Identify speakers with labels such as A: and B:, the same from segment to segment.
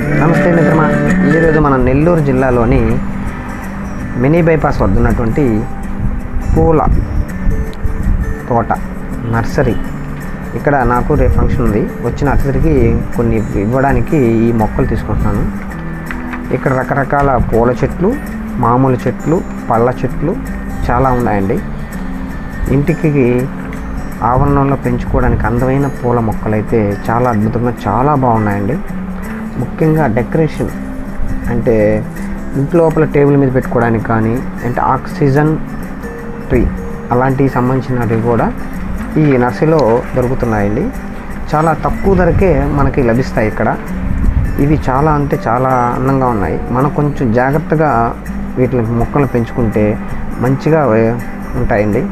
A: నమస్తే మిత్రమా. ఈరోజు మనం నెల్లూరు జిల్లాలోని మినీ బైపాస్ వద్ద ఉన్నటువంటి పూల తోట నర్సరీ. ఇక్కడ నాకు రేపు ఫంక్షన్ ఉంది. వచ్చిన అతిథికి కొన్ని ఇవ్వడానికి ఈ మొక్కలు తీసుకుంటున్నాను. ఇక్కడ రకరకాల పూల చెట్లు మామూలు చెట్లు పళ్ళ చెట్లు చాలా ఉన్నాయండి. ఇంటికి ఆవరణంలో పెంచుకోవడానికి అందమైన పూల మొక్కలు అయితే చాలా అద్భుతంగా చాలా బాగున్నాయండి. ముఖ్యంగా డెకరేషన్. అంటే ఇంట్లోపల టేబుల్ మీద పెట్టుకోవడానికి కానీ అంటే ఆక్సిజన్ ట్రీ అలాంటివి సంబంధించినవి కూడా ఈ నర్సరీలో దొరుకుతున్నాయండి. చాలా తక్కువ ధరకే మనకి లభిస్తాయి ఇక్కడ. ఇవి చాలా అంటే చాలా అందంగా ఉన్నాయి. మనం కొంచెం జాగ్రత్తగా వీటిని మొక్కలు పెంచుకుంటే మంచిగా ఉంటాయండి.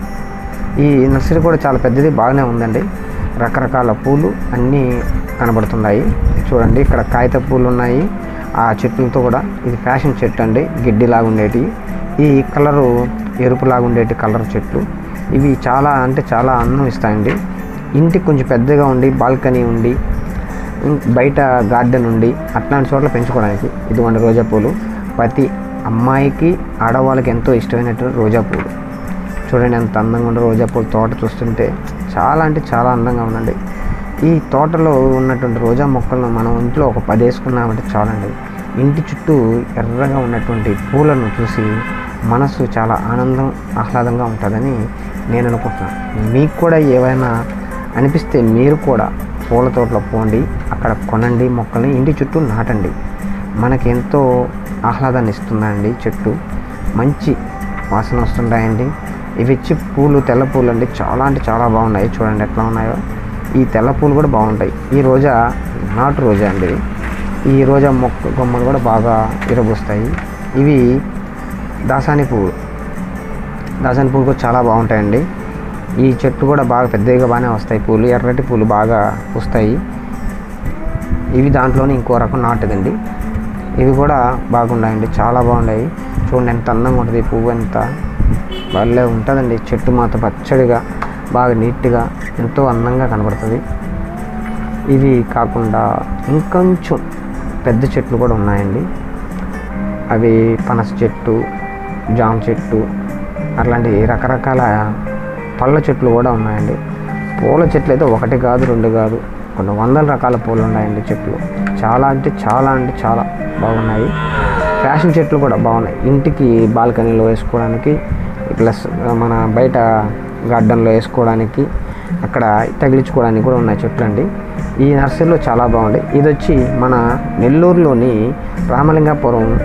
A: ఈ నర్సరీ కూడా చాలా పెద్దది బాగానే ఉందండి. రకరకాల పూలు అన్నీ కనబడుతున్నాయి. చూడండి ఇక్కడ కాగిత పూలు ఉన్నాయి. ఆ చెట్లతో కూడా ఇది ఫ్యాషన్ చెట్టు అండి. గిడ్డిలాగా ఉండేటి. ఈ కలరు ఎరుపులాగా ఉండేటి కలర్ చెట్లు. ఇవి చాలా అంటే చాలా అందం ఇస్తాయండి. ఇంటికి కొంచెం పెద్దగా ఉండి బాల్కనీ ఉండి బయట గార్డెన్ ఉండి అట్లాంటి చోట్ల పెంచుకోవడానికి ఇటువంటి రోజా పూలు. ప్రతి అమ్మాయికి ఆడవాళ్ళకి ఎంతో ఇష్టమైనటువంటి రోజా పూలు. చూడండి ఎంత అందంగా ఉండే రోజా పూల తోట చూస్తుంటే చాలా అంటే చాలా అందంగా ఉందండి. ఈ తోటలో ఉన్నటువంటి రోజా మొక్కలను మనం ఇంట్లో ఒక పది వేసుకున్నామంటే చాలండి. ఇంటి చుట్టూ ఎర్రగా ఉన్నటువంటి పూలను చూసి మనసు చాలా ఆనందం ఆహ్లాదంగా ఉంటుందని నేను అనుకుంటున్నాను. మీకు కూడా ఏవైనా అనిపిస్తే మీరు కూడా పూల తోటలో పోండి అక్కడ కొనండి మొక్కల్ని ఇంటి చుట్టూ నాటండి. మనకి ఎంతో ఆహ్లాదాన్ని ఇస్తుందండి చెట్టు. మంచి వాసన వస్తుంటాయండి. ఇవి వచ్చి పూలు తెల్ల పూలు అండి చాలా అంటే చాలా బాగున్నాయి. చూడండి ఎట్లా ఉన్నాయో. ఈ తెల్ల పూలు కూడా బాగుంటాయి. ఈ రోజా నాటు రోజా అండి. ఈ రోజా మొక్క కొమ్మలు కూడా బాగా ఇరబోస్తాయి ఇవి దాసాని పువ్వు దాసాని పువ్వులు కూడా చాలా బాగుంటాయండి. ఈ చెట్టు కూడా బాగా పెద్దగా బాగానే వస్తాయి పూలు. ఎర్రటి పూలు బాగా వస్తాయి ఇవి దాంట్లోనే ఇంకో రకం నాటుదండి. ఇవి కూడా బాగున్నాయండి. చాలా బాగున్నాయి. చూడండి ఎంత అందంగా ఉంటుంది. ఈ పువ్వు ఎంత భలే ఉంటుందండి. చెట్టు మాత్రం పచ్చడిగా బాగా నీట్గా ఎంతో అందంగా కనబడుతుంది. ఇవి కాకుండా ఇంకొంచెం పెద్ద చెట్లు కూడా ఉన్నాయండి. అవి పనస చెట్టు జామ చెట్టు అట్లాంటి రకరకాల పళ్ళ చెట్లు కూడా ఉన్నాయండి. పూల చెట్లు అయితే ఒకటి కాదు రెండు కాదు కొన్ని వందల రకాల పూలు ఉన్నాయండి చెట్లు. చాలా అంటే చాలా అంటే చాలా బాగున్నాయి. ఫ్యాషన్ చెట్లు కూడా బాగున్నాయి. ఇంటికి బాల్కనీలో వేసుకోవడానికి ప్లస్ మన బయట గార్డెన్లో వేసుకోవడానికి అక్కడ తగిలించుకోవడానికి కూడా ఉన్నాయి చెట్లు అండి ఈ నర్సరీలో చాలా బాగుంది. ఇది వచ్చి మన నెల్లూరులోని రామలింగాపురం